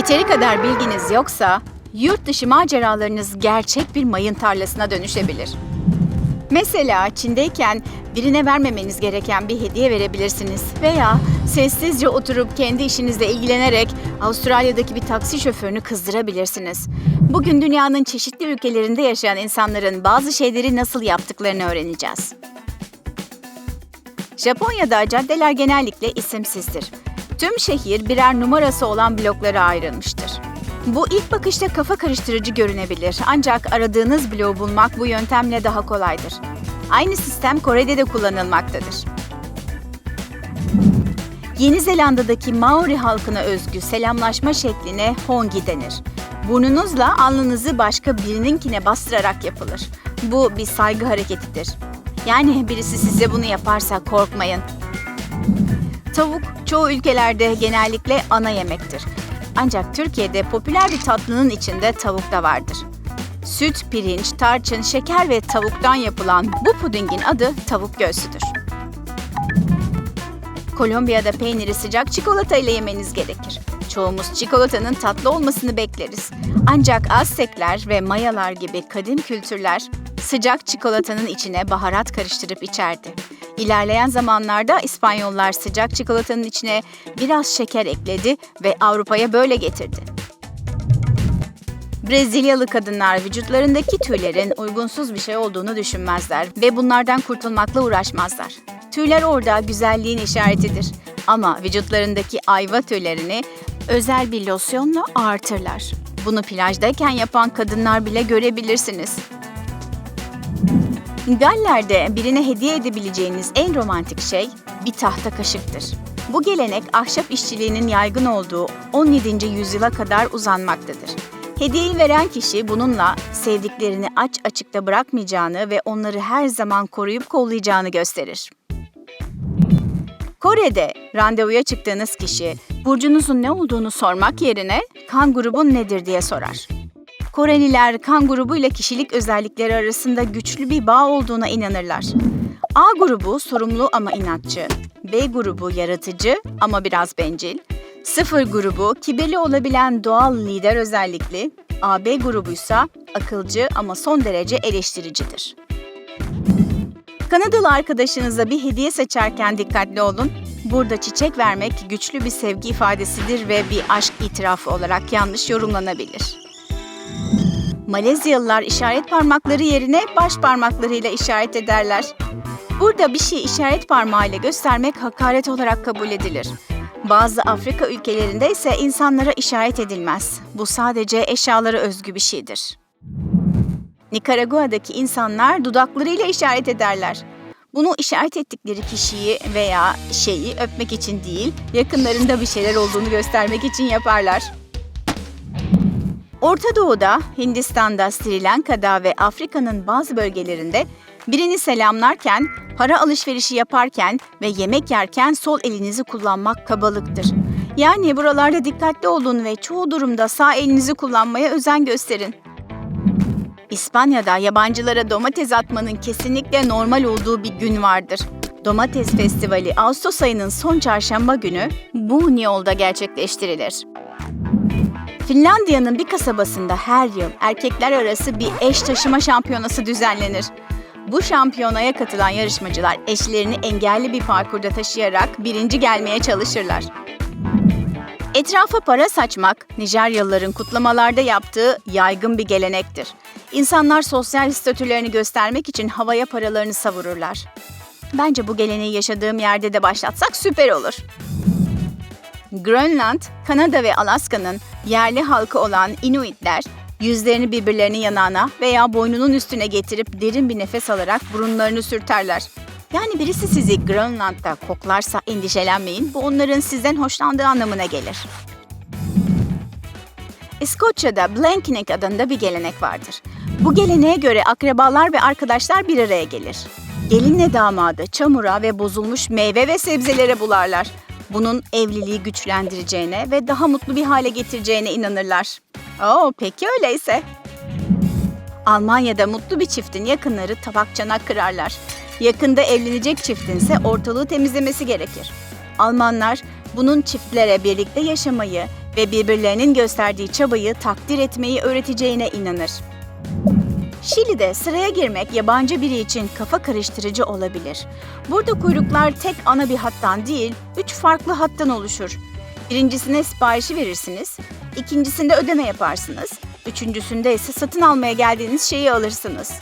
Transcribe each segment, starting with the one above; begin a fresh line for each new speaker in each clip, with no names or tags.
Yeteri kadar bilginiz yoksa yurt dışı maceralarınız gerçek bir mayın tarlasına dönüşebilir. Mesela Çin'deyken birine vermemeniz gereken bir hediye verebilirsiniz veya sessizce oturup kendi işinizle ilgilenerek Avustralya'daki bir taksi şoförünü kızdırabilirsiniz. Bugün dünyanın çeşitli ülkelerinde yaşayan insanların bazı şeyleri nasıl yaptıklarını öğreneceğiz. Japonya'da caddeler genellikle isimsizdir. Tüm şehir birer numarası olan bloklara ayrılmıştır. Bu ilk bakışta kafa karıştırıcı görünebilir ancak aradığınız bloğu bulmak bu yöntemle daha kolaydır. Aynı sistem Kore'de de kullanılmaktadır. Yeni Zelanda'daki Maori halkına özgü selamlaşma şekline hongi denir. Burnunuzla alnınızı başka birininkine bastırarak yapılır. Bu bir saygı hareketidir. Yani birisi size bunu yaparsa korkmayın. Tavuk çoğu ülkelerde genellikle ana yemektir. Ancak Türkiye'de popüler bir tatlının içinde tavuk da vardır. Süt, pirinç, tarçın, şeker ve tavuktan yapılan bu pudingin adı tavuk göğsüdür. Kolombiya'da peyniri sıcak çikolata ile yemeniz gerekir. Çoğumuz çikolatanın tatlı olmasını bekleriz. Ancak Aztekler ve Mayalar gibi kadim kültürler sıcak çikolatanın içine baharat karıştırıp içerdi. İlerleyen zamanlarda İspanyollar sıcak çikolatanın içine biraz şeker ekledi ve Avrupa'ya böyle getirdi. Brezilyalı kadınlar vücutlarındaki tüylerin uygunsuz bir şey olduğunu düşünmezler ve bunlardan kurtulmakla uğraşmazlar. Tüyler orada güzelliğin işaretidir ama vücutlarındaki ayva tüylerini özel bir losyonla artırlar. Bunu plajdayken yapan kadınlar bile görebilirsiniz. Galler'de birine hediye edebileceğiniz en romantik şey bir tahta kaşıktır. Bu gelenek ahşap işçiliğinin yaygın olduğu 17. yüzyıla kadar uzanmaktadır. Hediyeyi veren kişi bununla sevdiklerini aç açıkta bırakmayacağını ve onları her zaman koruyup kollayacağını gösterir. Kore'de randevuya çıktığınız kişi burcunuzun ne olduğunu sormak yerine kan grubun nedir diye sorar. Koreliler kan grubu ile kişilik özellikleri arasında güçlü bir bağ olduğuna inanırlar. A grubu sorumlu ama inatçı, B grubu yaratıcı ama biraz bencil, sıfır grubu kibirli olabilen doğal lider özellikli, AB grubuysa akılcı ama son derece eleştiricidir. Kanadalı arkadaşınıza bir hediye seçerken dikkatli olun. Burada çiçek vermek güçlü bir sevgi ifadesidir ve bir aşk itirafı olarak yanlış yorumlanabilir. Malezyalılar işaret parmakları yerine baş parmaklarıyla işaret ederler. Burada bir şey işaret parmağıyla göstermek hakaret olarak kabul edilir. Bazı Afrika ülkelerinde ise insanlara işaret edilmez. Bu sadece eşyalara özgü bir şeydir. Nikaragua'daki insanlar dudaklarıyla işaret ederler. Bunu işaret ettikleri kişiyi veya şeyi öpmek için değil, yakınlarında bir şeyler olduğunu göstermek için yaparlar. Orta Doğu'da, Hindistan'da, Sri Lanka'da ve Afrika'nın bazı bölgelerinde birini selamlarken, para alışverişi yaparken ve yemek yerken sol elinizi kullanmak kabalıktır. Yani buralarda dikkatli olun ve çoğu durumda sağ elinizi kullanmaya özen gösterin. İspanya'da yabancılara domates atmanın kesinlikle normal olduğu bir gün vardır. Domates Festivali Ağustos ayının son çarşamba günü Buñol'da gerçekleştirilir. Finlandiya'nın bir kasabasında her yıl erkekler arası bir eş taşıma şampiyonası düzenlenir. Bu şampiyonaya katılan yarışmacılar eşlerini engelli bir parkurda taşıyarak birinci gelmeye çalışırlar. Etrafa para saçmak, Nijeryalıların kutlamalarda yaptığı yaygın bir gelenektir. İnsanlar sosyal statülerini göstermek için havaya paralarını savururlar. Bence bu geleneği yaşadığım yerde de başlatsak süper olur. Grönland, Kanada ve Alaska'nın yerli halkı olan Inuitler, yüzlerini birbirlerinin yanağına veya boynunun üstüne getirip derin bir nefes alarak burunlarını sürterler. Yani birisi sizi Grönland'da koklarsa endişelenmeyin, bu onların sizden hoşlandığı anlamına gelir. İskoçya'da Blankenek adında bir gelenek vardır. Bu geleneğe göre akrabalar ve arkadaşlar bir araya gelir. Gelinle damadı çamura ve bozulmuş meyve ve sebzelere bularlar. Bunun evliliği güçlendireceğine ve daha mutlu bir hale getireceğine inanırlar. Oo, peki öyleyse. Almanya'da mutlu bir çiftin yakınları tabak çanak kırarlar. Yakında evlenecek çiftin ise ortalığı temizlemesi gerekir. Almanlar bunun çiftlere birlikte yaşamayı ve birbirlerinin gösterdiği çabayı takdir etmeyi öğreteceğine inanır. Şili'de sıraya girmek yabancı biri için kafa karıştırıcı olabilir. Burada kuyruklar tek ana bir hattan değil, üç farklı hattan oluşur. Birincisine siparişi verirsiniz, ikincisinde ödeme yaparsınız, üçüncüsünde ise satın almaya geldiğiniz şeyi alırsınız.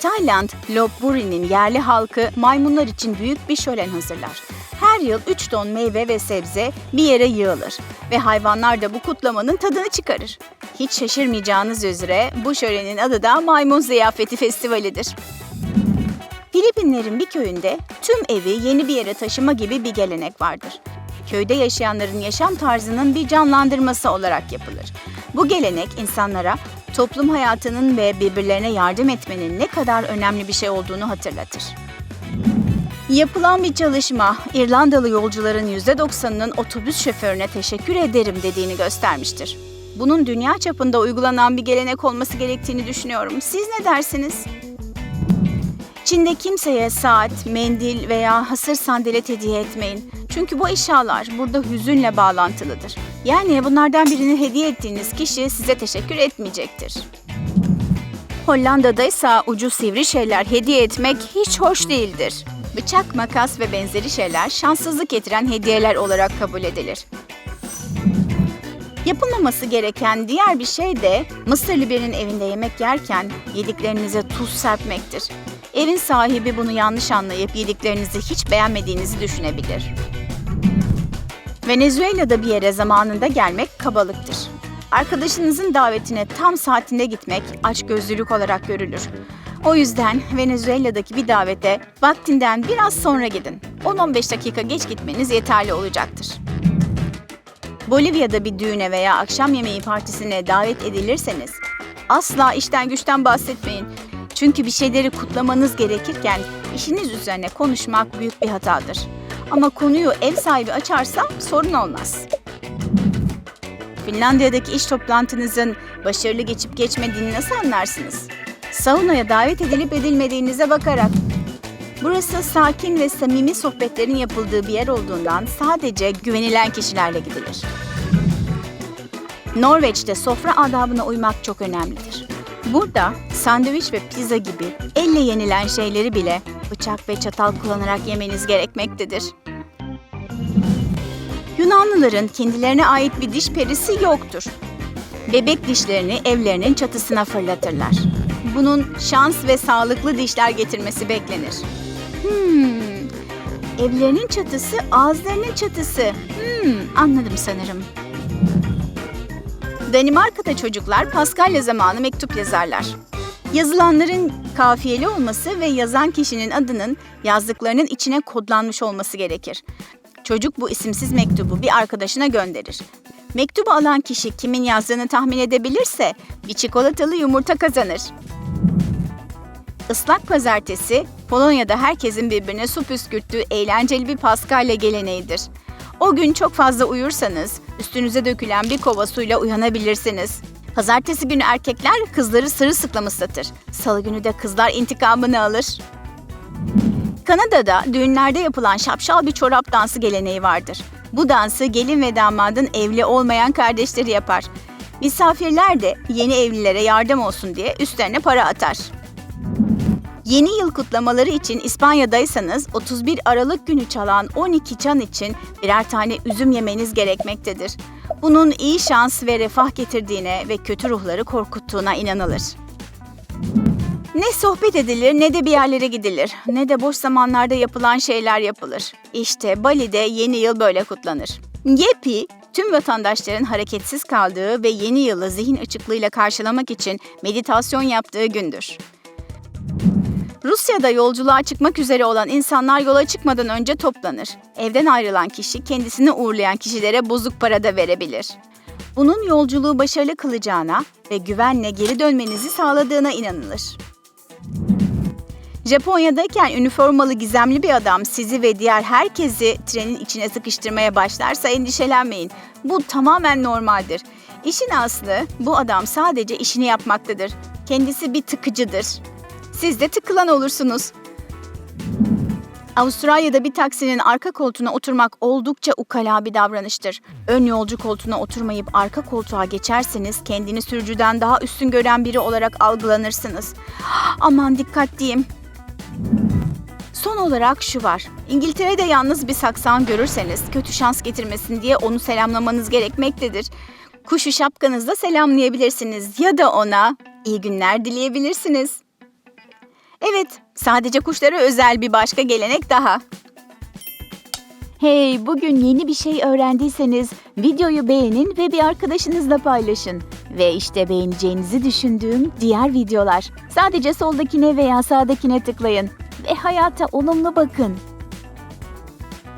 Tayland, Lopburi'nin yerli halkı maymunlar için büyük bir şölen hazırlar. Her yıl 3 ton meyve ve sebze bir yere yığılır ve hayvanlar da bu kutlamanın tadını çıkarır. Hiç şaşırmayacağınız üzere bu şölenin adı da Maymun Ziyafeti Festivali'dir. Filipinlerin bir köyünde tüm evi yeni bir yere taşıma gibi bir gelenek vardır. Köyde yaşayanların yaşam tarzının bir canlandırması olarak yapılır. Bu gelenek insanlara toplum hayatının ve birbirlerine yardım etmenin ne kadar önemli bir şey olduğunu hatırlatır. Yapılan bir çalışma, İrlandalı yolcuların %90'ının otobüs şoförüne teşekkür ederim dediğini göstermiştir. Bunun dünya çapında uygulanan bir gelenek olması gerektiğini düşünüyorum. Siz ne dersiniz? Çin'de kimseye saat, mendil veya hasır sandalet hediye etmeyin. Çünkü bu eşyalar burada hüzünle bağlantılıdır. Yani bunlardan birini hediye ettiğiniz kişi size teşekkür etmeyecektir. Hollanda'da ise ucu sivri şeyler hediye etmek hiç hoş değildir. Bıçak, makas ve benzeri şeyler şanssızlık getiren hediyeler olarak kabul edilir. Yapılmaması gereken diğer bir şey de Mısırlı birinin evinde yemek yerken yediklerinize tuz serpmektir. Evin sahibi bunu yanlış anlayıp yediklerinizi hiç beğenmediğinizi düşünebilir. Venezuela'da bir yere zamanında gelmek kabalıktır. Arkadaşınızın davetine tam saatinde gitmek açgözlülük olarak görülür. O yüzden Venezuela'daki bir davete vaktinden biraz sonra gidin. 10-15 dakika geç gitmeniz yeterli olacaktır. Bolivya'da bir düğüne veya akşam yemeği partisine davet edilirseniz asla işten güçten bahsetmeyin. Çünkü bir şeyleri kutlamanız gerekirken işiniz üzerine konuşmak büyük bir hatadır. Ama konuyu ev sahibi açarsa sorun olmaz. Finlandiya'daki iş toplantınızın başarılı geçip geçmediğini nasıl anlarsınız? Saunaya davet edilip edilmediğinize bakarak. Burası sakin ve samimi sohbetlerin yapıldığı bir yer olduğundan sadece güvenilen kişilerle gidilir. Norveç'te sofra adabına uymak çok önemlidir. Burada sandviç ve pizza gibi elle yenilen şeyleri bile bıçak ve çatal kullanarak yemeniz gerekmektedir. Yunanlıların kendilerine ait bir diş perisi yoktur. Bebek dişlerini evlerinin çatısına fırlatırlar. Bunun şans ve sağlıklı dişler getirmesi beklenir. Hmm, evlerinin çatısı ağızlarının çatısı. Hmm, anladım sanırım. Danimarka'da çocuklar Paskalya zamanı mektup yazarlar. Yazılanların kafiyeli olması ve yazan kişinin adının yazdıklarının içine kodlanmış olması gerekir. Çocuk bu isimsiz mektubu bir arkadaşına gönderir. Mektubu alan kişi kimin yazdığını tahmin edebilirse bir çikolatalı yumurta kazanır. Islak pazartesi, Polonya'da herkesin birbirine su püskürttüğü eğlenceli bir paskalya geleneğidir. O gün çok fazla uyursanız üstünüze dökülen bir kova suyla uyanabilirsiniz. Pazartesi günü erkekler kızları sırılsıklam ıslatır. Salı günü de kızlar intikamını alır. Kanada'da düğünlerde yapılan şapşal bir çorap dansı geleneği vardır. Bu dansı gelin ve damadın evli olmayan kardeşleri yapar. Misafirler de yeni evlilere yardım olsun diye üstlerine para atar. Yeni yıl kutlamaları için İspanya'daysanız 31 Aralık günü çalan 12 çan için birer tane üzüm yemeniz gerekmektedir. Bunun iyi şans ve refah getirdiğine ve kötü ruhları korkuttuğuna inanılır. Ne sohbet edilir ne de bir yerlere gidilir. Ne de boş zamanlarda yapılan şeyler yapılır. İşte Bali'de yeni yıl böyle kutlanır. Yepi, tüm vatandaşların hareketsiz kaldığı ve yeni yılı zihin açıklığıyla karşılamak için meditasyon yaptığı gündür. Rusya'da yolculuğa çıkmak üzere olan insanlar yola çıkmadan önce toplanır. Evden ayrılan kişi kendisini uğurlayan kişilere bozuk para da verebilir. Bunun yolculuğu başarılı kılacağına ve güvenle geri dönmenizi sağladığına inanılır. Japonya'dayken üniformalı gizemli bir adam sizi ve diğer herkesi trenin içine sıkıştırmaya başlarsa endişelenmeyin. Bu tamamen normaldir. İşin aslı bu adam sadece işini yapmaktadır. Kendisi bir tıkıcıdır. Siz de tıkılan olursunuz. Avustralya'da bir taksinin arka koltuğuna oturmak oldukça ukala bir davranıştır. Ön yolcu koltuğuna oturmayıp arka koltuğa geçerseniz kendini sürücüden daha üstün gören biri olarak algılanırsınız. Aman dikkatliyim. Son olarak şu var. İngiltere'de yalnız bir saksan görürseniz kötü şans getirmesin diye onu selamlamanız gerekmektedir. Kuşu şapkanızla selamlayabilirsiniz ya da ona iyi günler dileyebilirsiniz. Evet, sadece kuşlara özel bir başka gelenek daha. Hey, bugün yeni bir şey öğrendiyseniz videoyu beğenin ve bir arkadaşınızla paylaşın. Ve işte beğeneceğinizi düşündüğüm diğer videolar. Sadece soldakine veya sağdakine tıklayın ve hayata olumlu bakın.